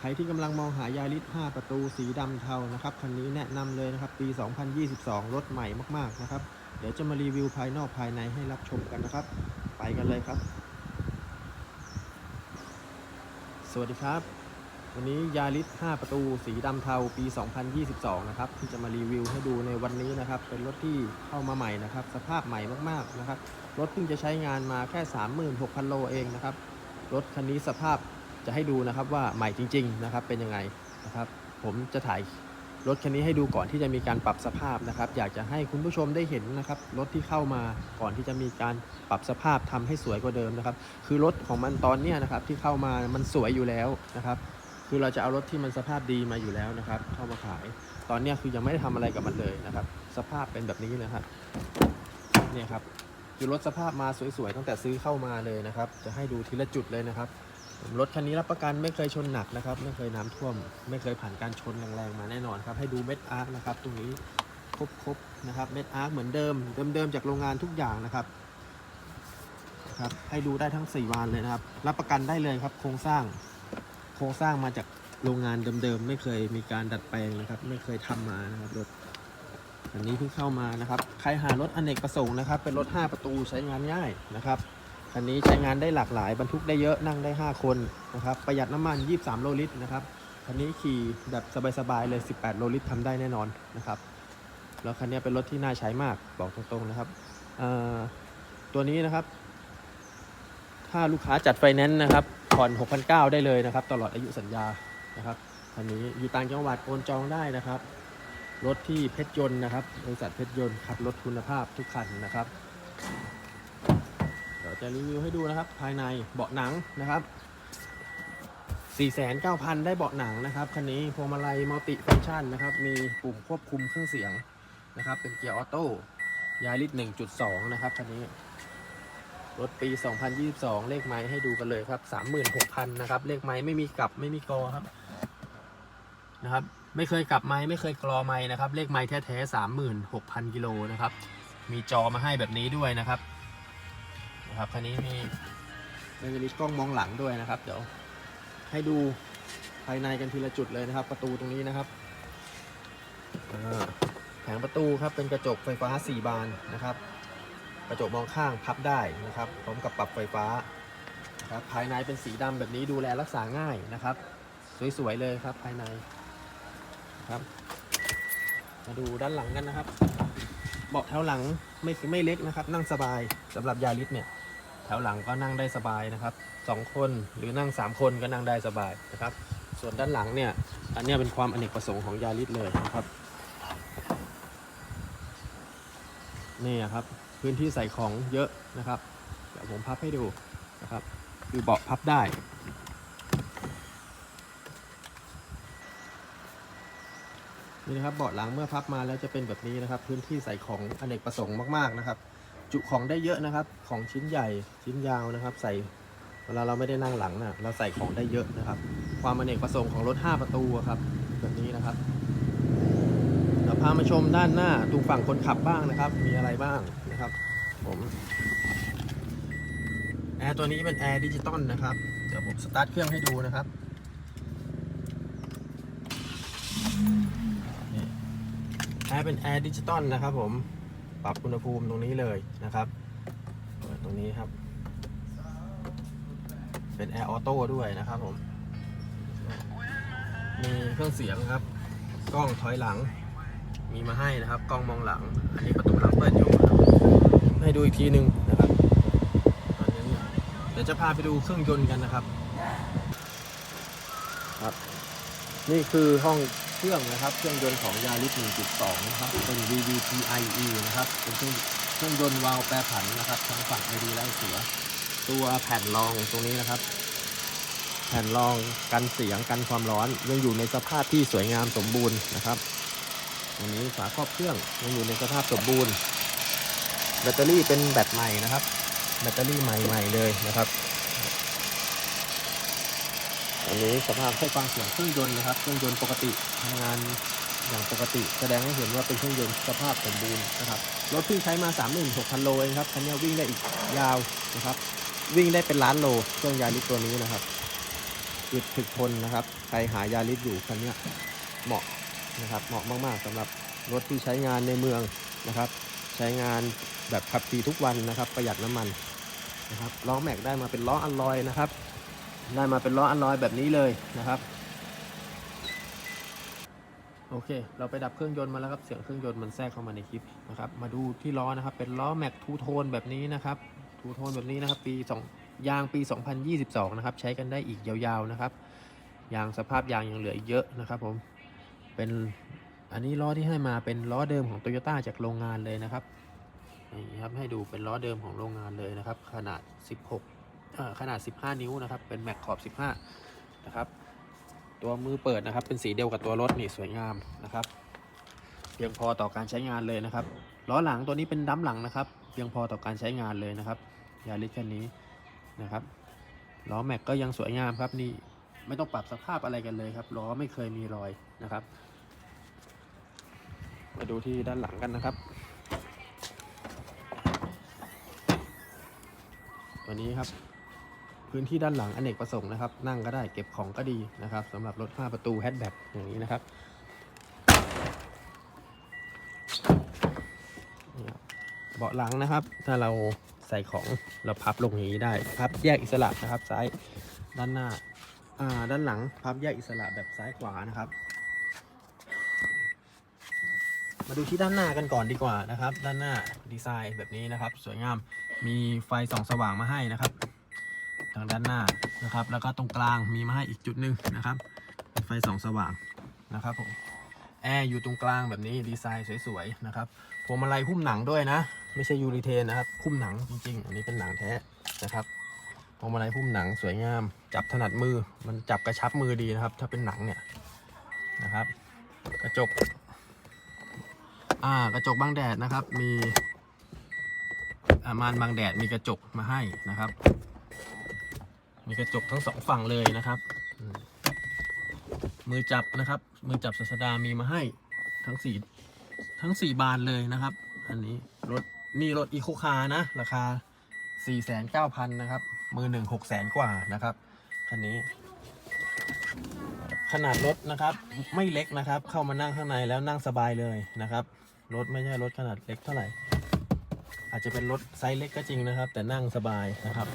ใครที่กำลังมองหายาริส5ประตูสีดำเทานะครับคันนี้แนะนำเลยนะครับปี 2022 รถใหม่มากๆนะครับ เดี๋ยวจะมารีวิวภายนอกภายในให้รับชมกันนะครับ ไปกันเลยครับ สวัสดีครับ วันนี้ยาริส5ประตูสีดำเทาปี 2022 นะครับ ที่จะมารีวิวให้ดูในวันนี้นะครับ เป็นรถที่เข้ามาใหม่นะครับ สภาพใหม่มากๆนะครับ รถเพิ่งจะใช้งานมาแค่ 36,000 โลเองนะครับ รถคันนี้สภาพ จะให้ดูนะครับว่าใหม่จริงๆนะครับเป็นยังไงนะครับ ผมจะถ่ายรถคันนี้ให้ดูก่อนที่จะมีการปรับสภาพนะครับ อยากจะให้คุณผู้ชมได้เห็นนะครับรถที่เข้ามาก่อนที่จะมีการปรับสภาพทำให้สวยกว่าเดิมนะครับ คือรถของมันตอนนี้นะครับที่เข้ามามันสวยอยู่แล้วนะครับ คือเราจะเอารถที่มันสภาพดีมาอยู่แล้วนะครับ เข้ามาขาย ตอนนี้คือยังไม่ได้ทำอะไรกับมันเลยนะครับ สภาพเป็นแบบนี้นะครับเนี่ยครับคือรถสภาพมาสวยๆตั้งแต่ซื้อเข้ามาเลยนะครับ จะให้ดูทีละจุดเลยนะครับ รถคันนี้รับประกันไม่เคยชนหนักนะครับ ไม่เคยน้ำท่วม ไม่เคยผ่านการชนแรงๆมาแน่นอนครับ ให้ดูเม็ดอาร์คนะครับ ตรงนี้ครบๆนะครับเม็ดอาร์คเหมือนเดิมเดิมๆจากโรงงานทุกอย่างนะครับครับให้ดูได้ทั้ง 4 วานเลยนะครับ รับประกันได้เลยครับ โครงสร้าง โครงสร้างมาจากโรงงานเดิมๆ ไม่เคยมีการดัดแปลงนะครับ ไม่เคยทำมานะครับรถอันนี้เพิ่งเข้ามานะครับ ใครหารถอเนกประสงค์นะครับ เป็นรถ 5 ประตูใช้งานง่ายนะครับ คันนี้ใช้งานได้หลากหลายบรรทุกได้เยอะนั่งได้ 5 คนนะครับ ประหยัดน้ำมัน 23 โลลิตรนะครับคันนี้ขี่แบบสบายๆเลย 18 โลลิตรทำได้แน่นอนนะครับแล้วคันนี้เป็นรถที่น่าใช้มากบอกตรงๆนะครับตัวนี้นะครับ ถ้าลูกค้าจัดไฟแนนซ์นะครับผ่อน6,900 ได้เลยนะครับ ตลอดอายุสัญญานะครับคันนี้อยู่ต่างจังหวัดโอนจองได้นะครับ รถที่เพชรยนต์นะครับบริษัทเพชรยนต์ขับรถคุณภาพทุกคันนะครับ จะรีวิวให้ดูนะครับ ภายในเบาะหนังนะครับ 49,000 ได้เบาะหนังนะครับคันนี้พวงมาลัยมัลติฟังก์ชันนะครับ มีปุ่มควบคุมเครื่องเสียงนะครับ เป็นเกียร์ออโต้ยาริส1.2 นะครับคันนี้ รถปี 2022 เลขไม้ให้ดูกันเลยครับ 36,000 นะครับ เลขไม้ไม่มีกลับไม่มีกอครับนะครับ ไม่เคยกลับไม้ไม่เคยกรอไม้นะครับ เลขไม้แท้ๆ36,000 กิโลนะครับ มีจอมาให้แบบนี้ด้วยนะครับ ครับคันนี้มีมีกล้องมองหลังด้วยนะครับ เดี๋ยวให้ดูภายในกันทีละจุดเลยนะครับ ประตูตรงนี้นะครับแผงประตูครับเป็นกระจกไฟฟ้า 4 บานนะครับ กระจกมองข้างพับได้นะครับพร้อมกับปรับไฟฟ้าครับภายในเป็นสีดำแบบนี้ดูแลรักษาง่ายนะครับ สวยๆเลยครับภายในนะครับ มาดูด้านหลังกันนะครับ เบาะแถวหลังไม่ไม่เล็กนะครับ นั่งสบายสำหรับยาริสเนี่ย แถวหลังก็นั่งได้สบายนะครับสองคนหรือนั่งสามคนก็นั่งได้สบายนะครับ ส่วนด้านหลังเนี่ยอันนี้เป็นความอเนกประสงค์ของยาริสเลยนะครับนี่ครับพื้นที่ใส่ของเยอะนะครับเดี๋ยวผมพับให้ดูนะครับ คือเบาะพับได้นี่นะครับเบาะหลังเมื่อพับมาแล้วจะเป็นแบบนี้นะครับ พื้นที่ใส่ของอเนกประสงค์มากๆนะครับ จุของได้เยอะนะครับ ของชิ้นใหญ่ชิ้นยาวนะครับ ใส่เวลาเราไม่ได้นั่งหลังนะเราใส่ของได้เยอะนะครับ ความอเนกประสงค์ของรถ 5 ประตูครับแบบนี้นะครับเดี๋ยวพามาชมด้านหน้าตรงฝั่งคนขับบ้างนะครับ มีอะไรบ้างนะครับ ผมแอร์ตัวนี้เป็นแอร์ดิจิตอลนะครับ เดี๋ยวผมสตาร์ทเครื่องให้ดูนะครับแอร์เป็นแอร์ดิจิตอลนะครับผม ปรับอุณหภูมิตรงนี้เลยนะครับเปิดตรงนี้ครับ เป็นแอร์ออโต้ด้วยนะครับผมมีเครื่องเสียงครับ กล้องถอยหลัง มีมาให้นะครับ กล้องมองหลัง อันนี้ประตูหลังเปิดอยู่ครับให้ดูอีกทีหนึ่งนะครับตอนนี้เดี๋ยวจะพาไปดูเครื่องยนต์กันนะครับ ครับ นี่คือห้อง เครื่องนะครับ เครื่องยนต์ของยาริส1.2 นะครับ เป็น VVT-IE นะครับ เป็นเครื่องเครื่องยนต์วาล์วแปรผันนะครับทั้งฝั่งไอดีและเสีย ตัวแผ่นรองตรงนี้นะครับ แผ่นรองกันเสียงกันความร้อนยังอยู่ในสภาพที่สวยงามสมบูรณ์นะครับตรงนี้ฝาครอบเครื่องยังอยู่ในสภาพสมบูรณ์ แบตเตอรี่เป็นแบตใหม่นะครับ แบตเตอรี่ใหม่ๆเลยนะครับ อันนี้สภาพให้ฟังเสียงเครื่องยนต์นะครับ เครื่องยนต์ปกติทำงานอย่างปกติ แสดงให้เห็นว่าเป็นเครื่องยนต์สภาพสมบูรณ์นะครับรถเพิ่งใช้มา 36,000 โลเองครับคันนี้วิ่งได้อีกยาวนะครับ วิ่งได้เป็นล้านโลเครื่องยาริสตัวนี้นะครับอึดถึกทนนะครับใครหายาริสอยู่คันนี้เหมาะนะครับเหมาะมากๆสำหรับรถที่ใช้งานในเมืองนะครับ ใช้งานแบบขับขี่ทุกวันนะครับ ประหยัดน้ำมันนะครับล้อแม็กได้มาเป็นล้ออัลลอยนะครับ ได้มาเป็นล้ออัลลอยแบบนี้เลยนะครับโอเค เราไปดับเครื่องยนต์มาแล้วครับ เสียงเครื่องยนต์มันแทรกเข้ามาในคลิปนะครับ มาดูที่ล้อนะครับ เป็นล้อแม็กทูโทนแบบนี้นะครับ ทูโทนแบบนี้นะครับ ปี 2 ยางปี 2022 นะครับ ใช้กันได้อีกยาวๆนะครับ ยางสภาพยางยังเหลืออีกเยอะนะครับผม เป็น อันนี้ล้อที่ให้มาเป็นล้อเดิมของโตโยต้าจากโรงงานเลยนะครับ นี่ครับ ให้ดูเป็นล้อเดิมของโรงงานเลยนะครับ ขนาด 16 ขนาด 15 นิ้วนะครับ เป็นแม็กขอบ 15 นะครับ ตัวมือเปิดนะครับ เป็นสีเดียวกับตัวรถนี่สวยงามนะครับ เพียงพอต่อการใช้งานเลยนะครับ ล้อหลังตัวนี้เป็นดั้มหลังนะครับ เพียงพอต่อการใช้งานเลยนะครับยาริสคันนี้นะครับ ล้อแม็กก็ยังสวยงามครับนี่ไม่ต้องปรับสภาพอะไรกันเลยครับ ล้อไม่เคยมีรอยนะครับ มาดูที่ด้านหลังกันนะครับ ตัวนี้ครับ พื้นที่ด้านหลังอเนกประสงค์นะครับ นั่งก็ได้เก็บของก็ดีนะครับสำหรับรถ 5 ประตูแฮชแบ็กอย่างนี้นะครับ เบาะหลังนะครับ ถ้าเราใส่ของเราพับลงอย่างนี้ได้ พับแยกอิสระนะครับ ซ้ายด้านหน้าอ่าด้านหลังพับแยกอิสระแบบซ้ายขวานะครับ มาดูที่ด้านหน้ากันก่อนดีกว่านะครับ ด้านหน้าดีไซน์แบบนี้นะครับ สวยงามมีไฟส่องสว่างมาให้นะครับางด้านหน้านะครับ แล้วก็ตรงกลางมีมาให้อีกจุดหนึ่งนะครับ ไฟส่องสว่างนะครับผมแอร์อยู่ตรงกลางแบบนี้ดีไซน์สวยๆนะครับพวงมาลัยหุ้มหนังด้วยนะ ไม่ใช่ยูริเทนนะครับหุ้มหนังจริงๆ อันนี้เป็นหนังแท้นะครับพวงมาลัยหุ้มหนังสวยงาม จับถนัดมือมันจับกระชับมือดีนะครับ ถ้าเป็นหนังเนี่ยนะครับ กระจกอ่ากระจกบังแดดนะครับมีอามานบังแดดมีกระจกมาให้นะครับ มีกระจกทั้งสองฝั่งเลยนะครับมือจับนะครับ มือจับศาสดามีมาให้ทั้งสี่ทั้งสี่บานเลยนะครับ อันนี้รถนี่รถอีโคคาร์นะ ราคา 4 9 0 0 0 นะครับ มือหนึ่งหกแสนกว่านะครับคันนี้ ขนาดรถนะครับ ไม่เล็กนะครับ เข้ามานั่งข้างในแล้วนั่งสบายเลยนะครับ รถไม่ใช่รถขนาดเล็กเท่าไหร่ อาจจะเป็นรถไซส์เล็กก็จริงนะครับ แต่นั่งสบายนะครับ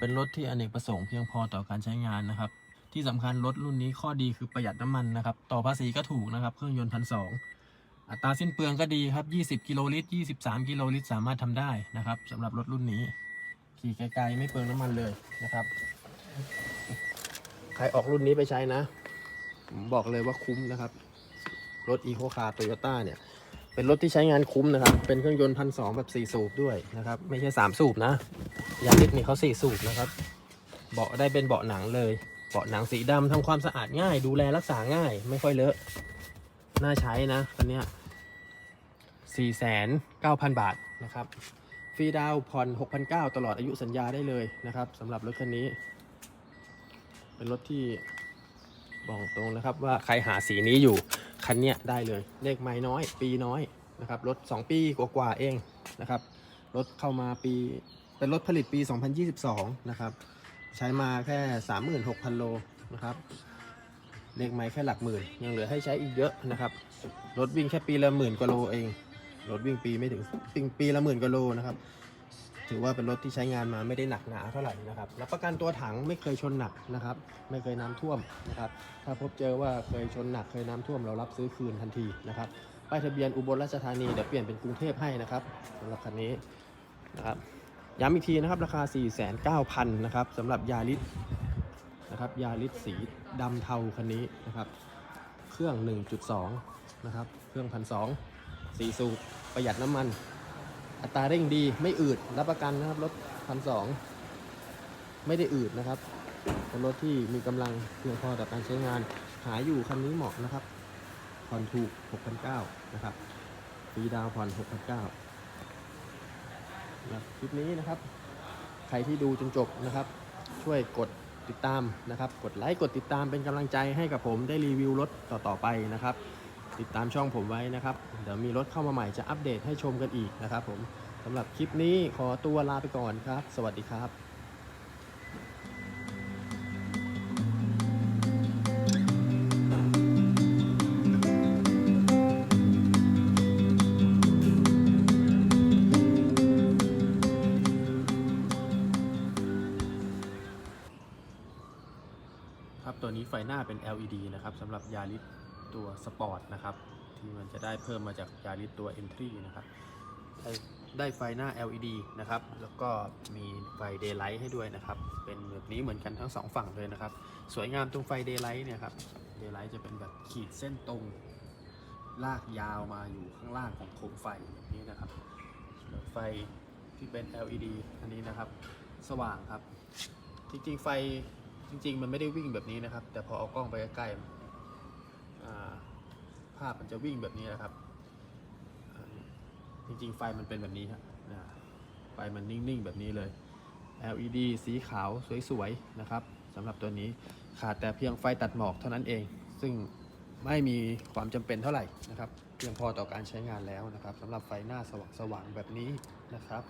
เป็นรถที่อเนกประสงค์เพียงพอต่อการใช้งานนะครับ ที่สำคัญรถรุ่นนี้ข้อดีคือประหยัดน้ำมันนะครับ ต่อภาษีก็ถูกนะครับ เครื่องยนต์พันสองอัตราสิ้นเปลืองก็ดีครับ 20 กิโลลิตร 23 กิโลลิตร สามารถทำได้นะครับสำหรับรถรุ่นนี้ ขี่ไกลๆไม่เปลืองน้ำมันเลยนะครับ ใครออกรุ่นนี้ไปใช้นะผมบอกเลยว่าคุ้มนะครับ รถ Eco Car Toyota เนี่ยเป็นรถที่ใช้งานคุ้มนะครับ เป็นเครื่องยนต์พันสองแบบ4สูบด้วยนะครับ ไม่ใช่3สูบนะ ยาริสนี่เขา4สูบนะครับ เบาะได้เป็นเบาะหนังเลย เบาะหนังสีดำทำความสะอาดง่าย ดูแลรักษาง่าย ไม่ค่อยเลอะ น่าใช้นะคันนี้ย4,900บาทนะครับ ฟรีดาวน์ผ่อน6,900ตลอดอายุสัญญาได้เลยนะครับสำหรับรถคันนี้ เป็นรถที่บอกตรงนะครับว่าใครหาสีนี้อยู่คันนี้ได้เลย เลขไม้น้อย ปีน้อยนะครับ รถ 2 ปีกว่าๆเองนะครับ รถเข้ามาปี เป็นรถผลิตปี 2022 นะครับ ใช้มาแค่ 36,000 โลนะครับ เลขไม้แค่หลักหมื่น ยังเหลือให้ใช้อีกเยอะนะครับ รถวิ่งแค่ปีละหมื่นกว่าโลเอง รถวิ่งปีไม่ถึงปีปีละหมื่นกว่าโลนะครับ ถือว่าเป็นรถที่ใช้งานมาไม่ได้หนักหนาเท่าไหร่นะครับ รับประกันตัวถังไม่เคยชนหนักนะครับ ไม่เคยน้ำท่วมนะครับ ถ้าพบเจอว่าเคยชนหนักเคยน้ำท่วมเรารับซื้อคืนทันทีนะครับป้ายทะเบียนอุบลราชธานีเดี๋ยวเปลี่ยนเป็นกรุงเทพให้นะครับสำหรับคันนี้นะครับ ย้ำอีกทีนะครับ ราคา 49,000นะครับสำหรับยาริสนะครับยาริสสีดำเทาคันนี้นะครับ เครื่อง 1.2 นะครับ เครื่องพันสองสีสูบประหยัดน้ำมัน อัตราเร่งดีไม่อืดรับประกันนะครับรถพันสองไม่ได้อืดนะครับเป็นรถที่มีกำลังเพียงพอต่อการใช้งานหาอยู่คันนี้เหมาะนะครับผ่อนถูก 6,900นะครับฟรีดาวผ่อน6,900 นะคลิปนี้นะครับ ใครที่ดูจนจบนะครับ ช่วยกดติดตามนะครับ กดไลค์กดติดตามเป็นกำลังใจให้กับผมได้รีวิวรถต่อๆไปนะครับ ติดตามช่องผมไว้นะครับ เดี๋ยวมีรถเข้ามาใหม่จะอัปเดตให้ชมกันอีกนะครับ ผมสำหรับคลิปนี้ขอตัวลาไปก่อนครับ สวัสดีครับ หน้าเป็น LED นะครับสำหรับยาริสตัวสปอร์ตนะครับ ที่มันจะได้เพิ่มมาจากยาริสตัว Entry นะครับได้ได้ไฟหน้า LED นะครับ แล้วก็มีไฟ Daylight ให้ด้วยนะครับ เป็นแบบนี้เหมือนกันทั้งสองฝั่งเลยนะครับ สวยงามตรงไฟ Daylight เนี่ยครับ Daylight จะเป็นแบบขีดเส้นตรง ลากยาวมาอยู่ข้างล่างของโคมไฟแบบนี้นะครับไฟที่เป็น LED อันนี้นะครับ สว่างครับ จริงๆ ไฟ จริง ๆ มันไม่ได้วิ่งแบบนี้นะครับ แต่พอเอากล้องไปใกล้ๆภาพมันจะวิ่งแบบนี้นะครับ จริง ๆ ไฟมันเป็นแบบนี้ครับนะไฟมันนิ่ง ๆ แบบนี้เลย LED สีขาวสวย ๆ นะครับสำหรับตัวนี้ขาดแต่เพียงไฟตัดหมอกเท่านั้นเอง ซึ่งไม่มีความจำเป็นเท่าไหร่นะครับ เพียงพอต่อการใช้งานแล้วนะครับสำหรับไฟหน้าสว่างๆแบบนี้นะครับ